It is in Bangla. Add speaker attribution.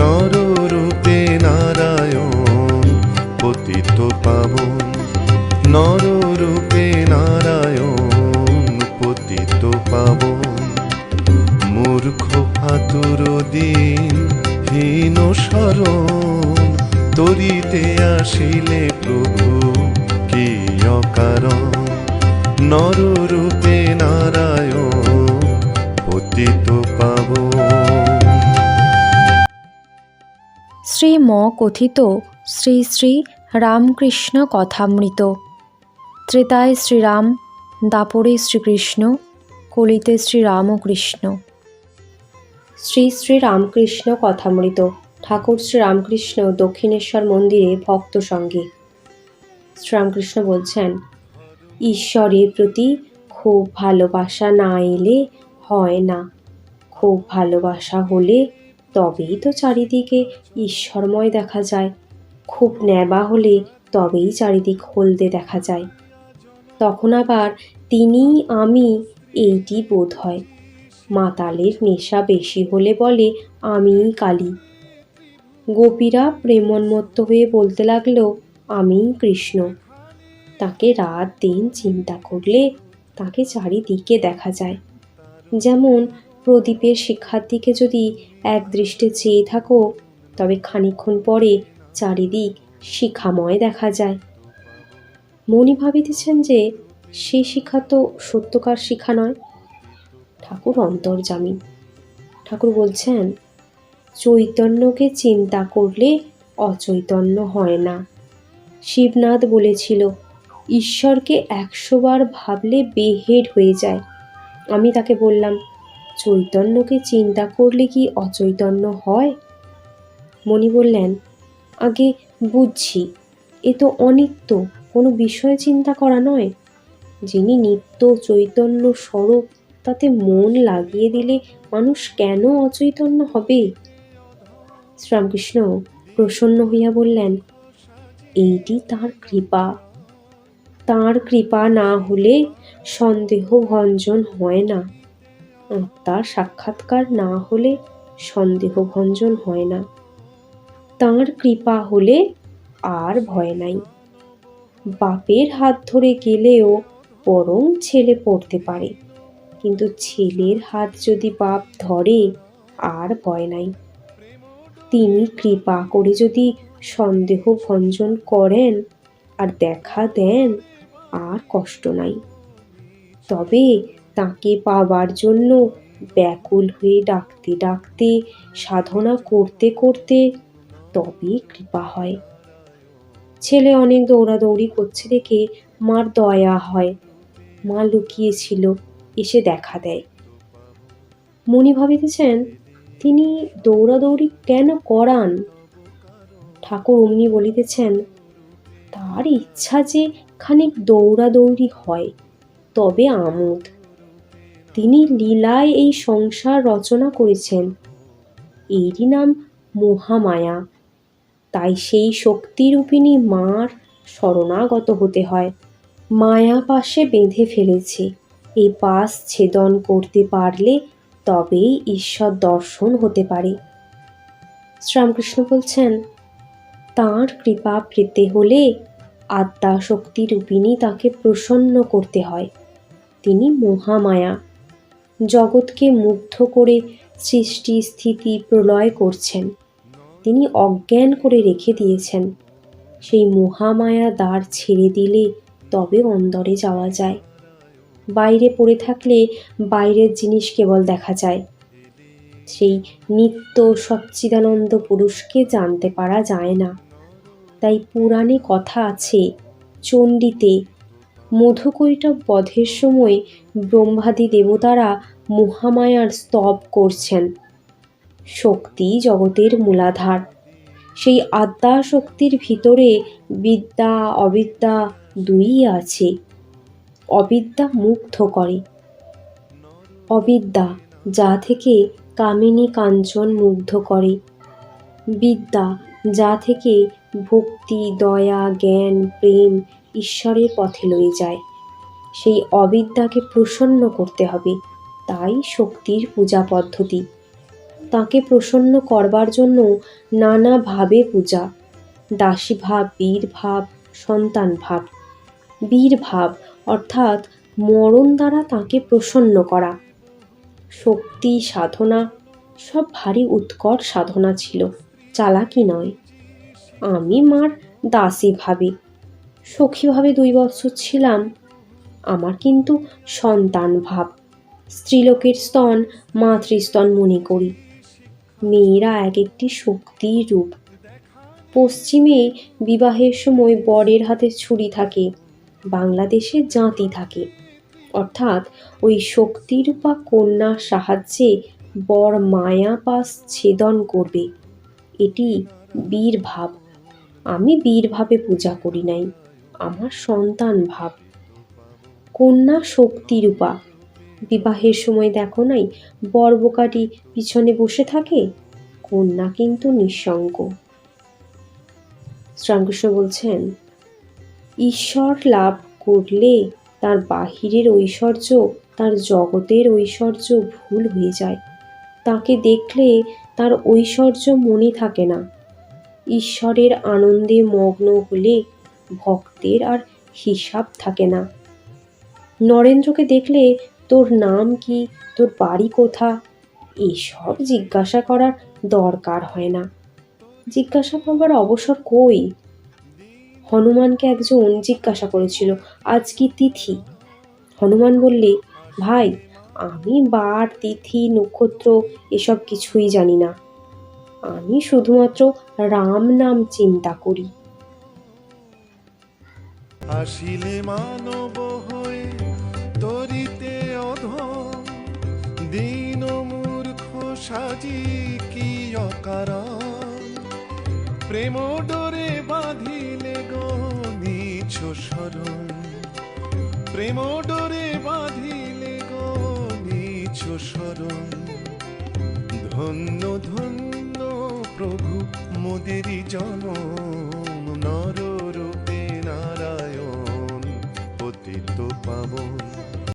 Speaker 1: নররূপে নারায়ণ, পতিত পাবন। নররূপে নারায়ণ, পতিত পাবন। মূর্খ আতুর দিন, হীন শরণ, তরিতে আসিলে প্রভু, কি অকারণ। নররূপে নারায়ণ, পতিত পাব
Speaker 2: শ্রী ম কথিত শ্রী শ্রী রামকৃষ্ণ কথামৃত। ত্রেতায় শ্রীরাম, দাপরে শ্রীকৃষ্ণ, কলিতে শ্রীরামকৃষ্ণ। শ্রী শ্রী রামকৃষ্ণ কথামৃত, ঠাকুর শ্রীরামকৃষ্ণ দক্ষিণেশ্বর মন্দিরে ভক্ত সঙ্গে। শ্রীরামকৃষ্ণ বলছেন, ঈশ্বরের প্রতি খুব ভালোবাসা না এলে হয় না। খুব ভালোবাসা হলে তবেই তো চারিদিকে ঈশ্বরময় দেখা যায়। খুব নেবা হলে তবেই চারিদিক হলদে দেখা যায়। তখন আবার তিনি আমি এইটি বোধ হয়। মাতালের নেশা বেশি হলে বলে, আমিই কালী। গোপীরা প্রেমন্মত্ত হয়ে বলতে লাগল, আমিই কৃষ্ণ। তাকে রাত দিন চিন্তা করলে তাকে চারিদিকে দেখা যায়। যেমন প্রদীপের শিখার দিকে যদি এক দৃষ্টে চেয়ে থাকো, তবে খানিকক্ষণ পরে চারিদিক শিখাময় দেখা যায়। মনি ভাবিতেছেন যে সেই শিখা তো সত্যকার শিখা নয়। ঠাকুর অন্তর্জামী। ঠাকুর বলছেন, চৈতন্যকে চিন্তা করলে অচৈতন্য হয় না। শিবনাথ বলেছিল, ঈশ্বরকে একশোবার ভাবলে বেহেড হয়ে যায়। আমি তাকে বললাম চৈতন্যকে চিন্তা করলে কি অচৈতন্য হয়? মণি বললেন, আগে বুঝছি, এ তো অনিত্য, কোনো বিষয়ে চিন্তা করা নয়। যিনি নিত্য চৈতন্য স্বরূপ, তাতে মন লাগিয়ে দিলে মানুষ কেন অচৈতন্য হবে? শ্রীরামকৃষ্ণ প্রসন্ন হইয়া বললেন, এইটি তার কৃপা। তার কৃপা না হলে সন্দেহ ভঞ্জন হয় না। আত্মার সাক্ষাৎকার না হলে সন্দেহ ভঞ্জন হয় না। তাঁর কৃপা হলে আর ভয় নাই। বাপের হাত ধরে গেলেও বরং ছেলে পড়তে পারে, কিন্তু ছেলের হাত যদি বাপ ধরে, আর ভয় নাই। তিনি কৃপা করে যদি সন্দেহ ভঞ্জন করেন, আর দেখা দেন, আর কষ্ট নাই। তবে তাকে পাবার জন্য ব্যাকুল হয়ে ডাকতে ডাকতে সাধনা করতে করতে তবে কৃপা হয়। ছেলে অনেক দৌড়াদৌড়ি করছে দেখে মার দয়া হয়। মা লুকিয়েছিল, এসে দেখা দেয়। মনি ভাবিতেছেন, তিনি দৌড়াদৌড়ি কেন করান? ঠাকুর অমনি বলিতেছেন, তার ইচ্ছা যে খানিক দৌড়াদৌড়ি হয়, তবে আমোদ। তিনি লীলায় এই সংসার রচনা করেছেন। এরই নাম মহামায়া। তাই সেই শক্তিরূপিণী মার শরণাগত হতে হয়। মায়া পাশে বেঁধে ফেলেছে। এই পাশ ছেদন করতে পারলে তবেই ঈশ্বর দর্শন হতে পারে। শ্রীরামকৃষ্ণ বলছেন, তাঁর কৃপা পেতে হলে আত্মা তাকে প্রসন্ন করতে হয়। তিনি মহামায়া। জগৎকে মুগ্ধ করে সৃষ্টি, স্থিতি, প্রলয় করছেন। তিনি অজ্ঞান করে রেখে দিয়েছেন। সেই মহামায়া দ্বার ছেড়ে দিলে তবে অন্দরে যাওয়া যায়। বাইরে পড়ে থাকলে বাইরের জিনিস কেবল দেখা যায়। সেই নিত্য সচ্চিদানন্দ পুরুষকে জানতে পারা যায় না। তাই পুরাণে কথা আছে, চণ্ডীতে মধুকৈটব বধের সময় ব্রহ্মাদি দেবতারা মহামায়ার স্তব করছেন। শক্তি জগতের মূলাধার। সেই আদ্যা শক্তির ভিতরে বিদ্যা, অবিদ্যা দুই আছে। অবিদ্যা মুগ্ধ করে। অবিদ্যা, যা থেকে কামিনী কাঞ্চন মুগ্ধ করে। বিদ্যা, যা থেকে ভক্তি, দয়া, জ্ঞান, প্রেম ঈশ্বরের পথে লয়ে যায়। সেই অবিদ্যাকে প্রসন্ন করতে হবে, তাই শক্তির পূজা পদ্ধতি। তাকে প্রসন্ন করবার জন্য নানা ভাবে পূজা দাসী ভাব বীর ভাব সন্তান ভাব বীর ভাব অর্থাৎ মরণ দ্বারা তাকে প্রসন্ন করা। শক্তি সাধনা, সব ভারী উৎকট সাধনা ছিল, চালাকি নয়। আমি মার দাসী ভাবে সখীভাবে দুই বছর ছিলাম। আমার কিন্তু সন্তান ভাব। স্ত্রীলোকের স্তন, মাতৃস্তন মনে করি। মেয়েরা এক একটি শক্তির রূপ। পশ্চিমে বিবাহের সময় বরের হাতে ছুরি থাকে, বাংলাদেশে জাঁতি থাকে। অর্থাৎ ওই শক্তিরূপা কন্যার সাহায্যে বর মায়া পাশ ছেদন করবে। এটি বীর ভাব আমি বীর ভাবে পূজা করি নাই। আমার সন্তান ভাব। কন্যা শক্তিরূপা বিবাহের সময় দেখো নাই, বরবকাটি পিছনে বসে থাকে, কন্যা কিন্তু নিঃসঙ্গ। শ্রীরামকৃষ্ণ বলছেন, ঈশ্বর লাভ করলে তার বাহিরের ঐশ্বর্য, তার জগতের ঐশ্বর্য ভুল হয়ে যায়। তাকে দেখলে তার ঐশ্বর্য মনে থাকে না। ঈশ্বরের আনন্দে মগ্ন হলে ভক্তের আর হিসাব থাকে না। নরেন্দ্রকে দেখলে তোর নাম কি, তোর বাড়ি কোথা, এসব জিজ্ঞাসা করার দরকার হয় না। জিজ্ঞাসা করবার অবসর কই? হনুমানকে একজন জিজ্ঞাসা করেছিল, আজ কি তিথি? হনুমান বললে, ভাই, আমি বার, তিথি, নক্ষত্র এসব কিছুই জানি না। আমি শুধুমাত্র রাম নাম চিন্তা করি।
Speaker 1: আসিলে মানব হয়ে তরিতে অধম। দীন মূর্খ সাজি কি অকারণ। প্রেম ডোরে বাঁধিলে গো নিছ শরণ প্রেম ডোরে বাঁধিলে গো নিছ শরণ ধন্য ধন্য প্রভু মোদেরই জনম, নর রূপে নারায়ণ পতিত পাবন